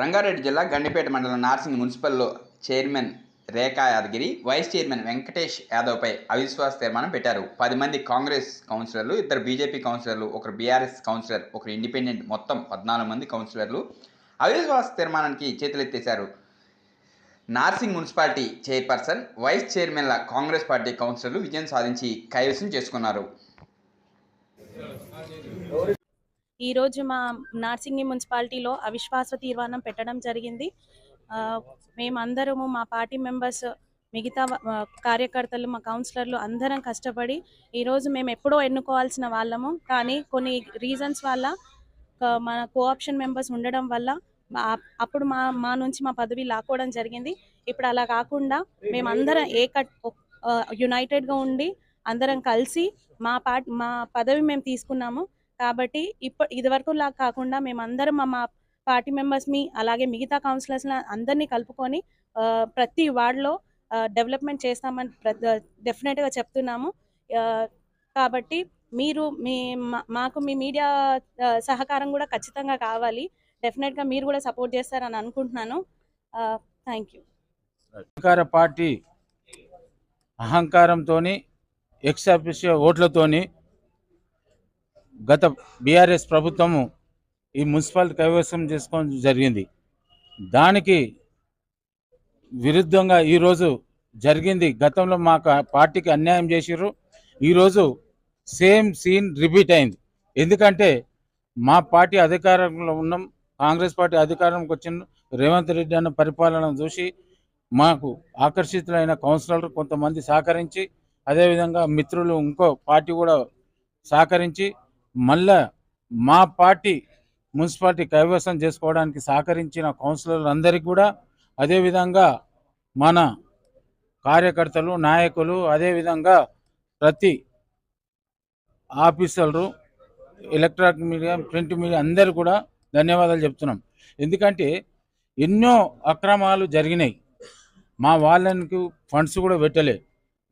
రంగారెడ్డి జిల్లా గండిపేట మండలం Narsing మున్సిపల్లో chairman Rekha Yadagiri vice chairman Venkatesh యాదవ్పై అవిశ్వాస తీర్మానం పెట్టారు. పది మంది కాంగ్రెస్ కౌన్సిలర్లు ఇద్దరు బీజేపీ కౌన్సిలర్లు ఒకరు బీఆర్ఎస్ కౌన్సిలర్ ఒకరు ఇండిపెండెంట్ మొత్తం పద్నాలుగు మంది కౌన్సిలర్లు అవిశ్వాస తీర్మానానికి చేతులెత్తేశారు. నార్సింగ్ మున్సిపాలిటీ చైర్పర్సన్ వైస్ చైర్మన్ల కాంగ్రెస్ పార్టీ కౌన్సిలర్లు విజయం సాధించి కైవసం చేసుకున్నారు. ఈరోజు మా నార్సింగి మున్సిపాలిటీలో అవిశ్వాస తీర్మానం పెట్టడం జరిగింది. ఆ, మేమందరము మా పార్టీ మెంబర్స్ మిగతా కార్యకర్తలు మా కౌన్సిలర్లు అందరం కష్టపడి ఈరోజు మేము ఎప్పుడో ఎన్నుకోవాల్సిన వాళ్ళము. కానీ కొన్ని రీజన్స్ వల్ల మన కోఆప్షన్ మెంబర్స్ ఉండడం వల్ల అప్పుడు మా మా నుంచి మా పదవి లాక్కోవడం జరిగింది. ఇప్పుడు అలా కాకుండా మేమందరం ఏక యునైటెడ్గా ఉండి అందరం కలిసి మా పార్ట్ మా పదవి మేము తీసుకున్నాము. కాబట్టి ఇప్పుడు ఇదివరకు లా కాకుండా మేమందరం మా మా పార్టీ మెంబర్స్ని అలాగే మిగతా కౌన్సిలర్స్ అందరినీ కలుపుకొని ప్రతి వార్డులో డెవలప్మెంట్ చేస్తామని డెఫినెట్గా చెప్తున్నాము. కాబట్టి మీరు మీ మా- మాకు మీ మీడియా సహకారం కూడా ఖచ్చితంగా కావాలి. డెఫినెట్గా మీరు కూడా సపోర్ట్ చేస్తారని అనుకుంటున్నాను. Thank you. అధికార పార్టీ అహంకారంతో ఎక్స్ ఆఫీస్ ఓట్లతోని గత బీఆర్ఎస్ ప్రభుత్వము ఈ మున్సిపాలిటీ కైవసం చేసుకోవడం జరిగింది. దానికి విరుద్ధంగా ఈరోజు జరిగింది. గతంలో మా పార్టీకి అన్యాయం చేసిర్రు. ఈరోజు సేమ్ సీన్ రిపీట్ అయింది. ఎందుకంటే మా పార్టీ అధికారంలో ఉన్నాం. కాంగ్రెస్ పార్టీ అధికారంకి వచ్చిన రేవంత్ రెడ్డి అన్న పరిపాలన చూసి మాకు ఆకర్షితులైన కౌన్సిలర్లు కొంతమంది సహకరించి అదేవిధంగా మిత్రులు ఇంకో పార్టీ కూడా సహకరించి మళ్ళా మా పార్టీ మున్సిపాలిటీ కైవసం చేసుకోవడానికి సహకరించిన కౌన్సిలర్లు అందరికీ కూడా అదేవిధంగా మన కార్యకర్తలు నాయకులు అదేవిధంగా ప్రతి ఆఫీసర్లు ఎలక్ట్రానిక్ మీడియా ప్రింట్ మీడియా అందరు కూడా ధన్యవాదాలు చెప్తున్నాం. ఎందుకంటే ఎన్నో అక్రమాలు జరిగినాయి. మా వాళ్ళకి ఫండ్స్ కూడా పెట్టలే.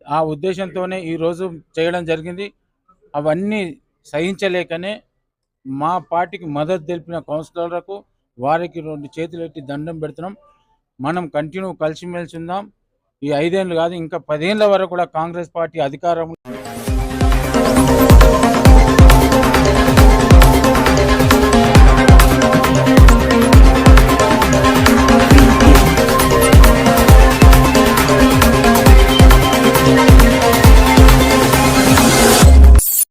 ఆ ఉద్దేశంతోనే ఈరోజు చేయడం జరిగింది. అవన్నీ సహించలేకనే మా పార్టీకి మద్దతు తెలిపిన కౌన్సిలర్లకు వారికి రెండు చేతులెట్టి దండం పెడుతున్నాం. మనం కంటిన్యూ కలిసిమెలిసి ఉందాం. ఈ ఐదేళ్ళు కాదు ఇంకా పదేళ్ళ వరకు కూడా కాంగ్రెస్ పార్టీ అధికారం